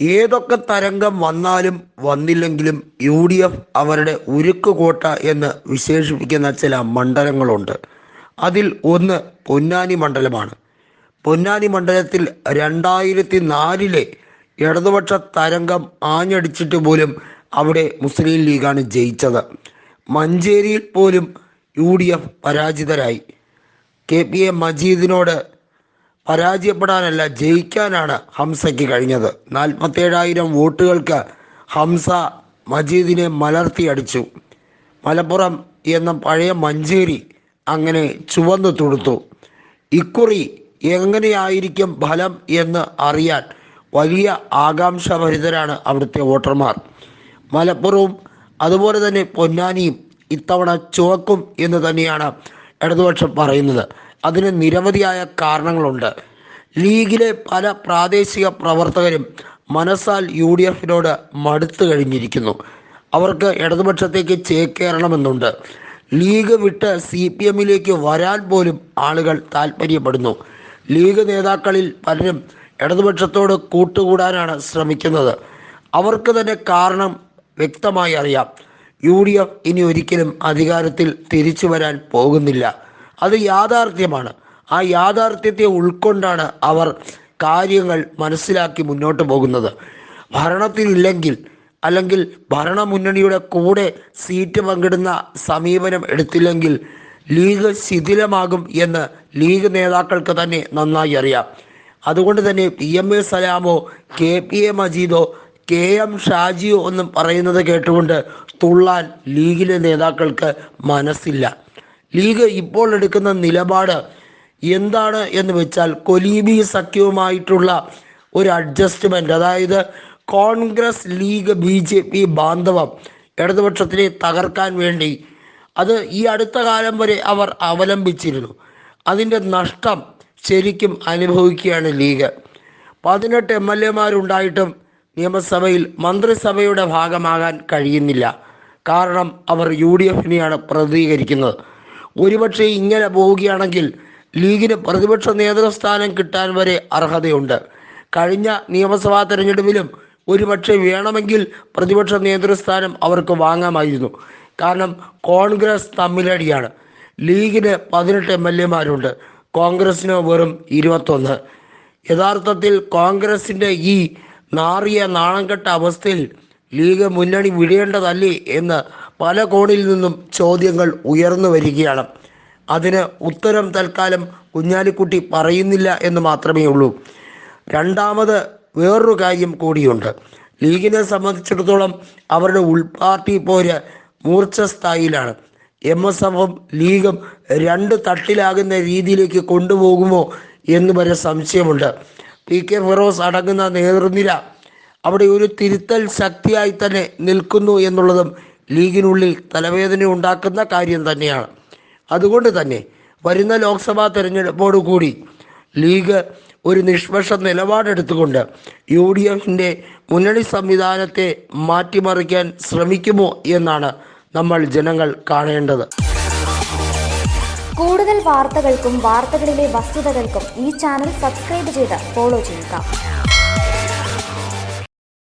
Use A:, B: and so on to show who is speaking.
A: ഏതൊക്കെ തരംഗം വന്നാലും വന്നില്ലെങ്കിലും യു ഡി എഫ് അവരുടെ ഉരുക്ക് കോട്ട എന്ന് വിശേഷിപ്പിക്കുന്ന ചില മണ്ഡലങ്ങളുണ്ട്. അതിൽ ഒന്ന് പൊന്നാനി മണ്ഡലമാണ്. പൊന്നാനി മണ്ഡലത്തിൽ രണ്ടായിരത്തി നാലിലെ ഇടതുപക്ഷ തരംഗം ആഞ്ഞടിച്ചിട്ട് പോലും അവിടെ മുസ്ലിം ലീഗാണ് ജയിച്ചത്. മഞ്ചേരിയിൽ പോലും യു ഡി എഫ് പരാജിതരായി. കെ പി എ മജീദിനോട് പരാജയപ്പെടാനല്ല ജയിക്കാനാണ് ഹംസയ്ക്ക് കഴിഞ്ഞത്. നാൽപ്പത്തേഴായിരം വോട്ടുകൾക്ക് ഹംസ മജീദിനെ മലർത്തിയടിച്ചു മലപ്പുറം എന്ന പഴയ മഞ്ചേരി അങ്ങനെ ചുവന്നു തുടുത്തു. ഇക്കുറി എങ്ങനെയായിരിക്കും ഫലം എന്ന് അറിയാൻ വലിയ ആകാംക്ഷഭരിതരാണ് അവിടുത്തെ വോട്ടർമാർ. മലപ്പുറവും അതുപോലെ തന്നെ പൊന്നാനിയും ഇത്തവണ ചുവക്കും എന്ന് തന്നെയാണ് ഇടതുപക്ഷം പറയുന്നത്. അതിന് നിരവധിയായ കാരണങ്ങളുണ്ട്. ലീഗിലെ പല പ്രാദേശിക പ്രവർത്തകരും മനസ്സാൽ യു ഡി എഫിനോട് മടുത്തു കഴിഞ്ഞിരിക്കുന്നു. അവർക്ക് ഇടതുപക്ഷത്തേക്ക് ചേക്കേറണമെന്നുണ്ട്. ലീഗ് വിട്ട് സി പി എമ്മിലേക്ക് വരാൻ പോലും ആളുകൾ താല്പര്യപ്പെടുന്നു ലീഗ് നേതാക്കളിൽ പലരും ഇടതുപക്ഷത്തോട് കൂട്ടുകൂടാനാണ് ശ്രമിക്കുന്നത്. അവർക്ക് തന്നെ കാരണം വ്യക്തമായി അറിയാം. യു ഡി എഫ് ഇനി ഒരിക്കലും അധികാരത്തിൽ തിരിച്ചു വരാൻ പോകുന്നില്ല. അത് യാഥാർത്ഥ്യമാണ്. ആ യാഥാർത്ഥ്യത്തെ ഉൾക്കൊണ്ടാണ് അവർ കാര്യങ്ങൾ മനസ്സിലാക്കി മുന്നോട്ട് പോകുന്നത്. ഭരണത്തിലില്ലെങ്കിൽ അല്ലെങ്കിൽ ഭരണമുന്നണിയുടെ കൂടെ സീറ്റ് പങ്കിടുന്ന സമീപനം എടുത്തില്ലെങ്കിൽ ലീഗ് ശിഥിലമാകും എന്ന് ലീഗ് നേതാക്കൾക്ക് തന്നെ നന്നായി അറിയാം. അതുകൊണ്ട് തന്നെ പി എം എ സലാമോ കെ പി എ മജീദോ കെ എം ഷാജിയോ ഒന്നും പറയുന്നത് കേട്ടുകൊണ്ട് തുള്ളാൻ ലീഗിലെ നേതാക്കൾക്ക് മനസ്സില്ല. ലീഗ് ഇപ്പോൾ എടുക്കുന്ന നിലപാട് എന്താണ് എന്ന് വെച്ചാൽ കൊലീബി സഖ്യവുമായിട്ടുള്ള ഒരു അഡ്ജസ്റ്റ്മെന്റ് അതായത് Congress League B J P ബാന്ധവം ഇടതുപക്ഷത്തിനെ തകർക്കാൻ വേണ്ടി. അത് ഈ അടുത്ത കാലം വരെ അവർ അവലംബിച്ചിരുന്നു. അതിന്റെ നഷ്ടം ശരിക്കും അനുഭവിക്കുകയാണ് ലീഗ്. പതിനെട്ട് എം എൽ എമാരുണ്ടായിട്ടും നിയമസഭയിൽ മന്ത്രിസഭയുടെ ഭാഗമാകാൻ കഴിയുന്നില്ല. കാരണം അവർ യു ഡി എഫിനെയാണ് പ്രതികരിക്കുന്നത് ഒരുപക്ഷെ ഇങ്ങനെ പോവുകയാണെങ്കിൽ ലീഗിന് പ്രതിപക്ഷ നേതൃസ്ഥാനം കിട്ടാൻ വരെ അർഹതയുണ്ട്. കഴിഞ്ഞ നിയമസഭാ തെരഞ്ഞെടുപ്പിലും ഒരുപക്ഷെ വേണമെങ്കിൽ പ്രതിപക്ഷ നേതൃസ്ഥാനം അവർക്ക് വാങ്ങാമായിരുന്നു. കാരണം കോൺഗ്രസ് തമ്മിലടിയാണ്. ലീഗിന് പതിനെട്ട് എം എൽ എമാരുണ്ട് കോൺഗ്രസിന് വെറും ഇരുപത്തൊന്ന്. യഥാർത്ഥത്തിൽ കോൺഗ്രസിന്റെ ഈ നാറിയ നാണംകെട്ട അവസ്ഥയിൽ ലീഗ് മുന്നണി വിടേണ്ടതല്ലേ എന്ന് പല കോണിൽ നിന്നും ചോദ്യങ്ങൾ ഉയർന്നു വരികയാണ്. അതിന് ഉത്തരം തൽക്കാലം കുഞ്ഞാലിക്കുട്ടി പറയുന്നില്ല എന്ന് മാത്രമേ ഉള്ളൂ. രണ്ടാമത് വേറൊരു കാര്യം കൂടിയുണ്ട്. ലീഗിനെ സംബന്ധിച്ചിടത്തോളം അവരുടെ ഉൾപാർട്ടി പോര് മൂർച്ച സ്ഥായിലാണ്. എം എസ് എഫും ലീഗും രണ്ട് തട്ടിലാകുന്ന രീതിയിലേക്ക് കൊണ്ടുപോകുമോ എന്ന് വരെ സംശയമുണ്ട്. പി കെ ഫിറോസ് അടങ്ങുന്ന നേതൃനിര അവിടെ ഒരു തിരുത്തൽ ശക്തിയായി തന്നെ നിൽക്കുന്നു എന്നുള്ളതും ലീഗിനുള്ളിൽ തലവേദന ഉണ്ടാക്കുന്ന കാര്യം തന്നെയാണ്. അതുകൊണ്ട് തന്നെ വരുന്ന ലോക്സഭാ തെരഞ്ഞെടുപ്പോടുകൂടി ലീഗ് ഒരു നിഷ്പക്ഷ നിലപാടെടുത്തുകൊണ്ട് യു ഡി എഫിന്റെ മുന്നണി സംവിധാനത്തെ മാറ്റിമറിക്കാൻ ശ്രമിക്കുമോ എന്നാണ് നമ്മൾ ജനങ്ങൾ കാണേണ്ടത്.
B: കൂടുതൽ വാർത്തകൾക്കും വാർത്തകളിലെ വസ്തുതകൾക്കും ഈ ചാനൽ സബ്സ്ക്രൈബ് ചെയ്ത് ഫോളോ ചെയ്യുക.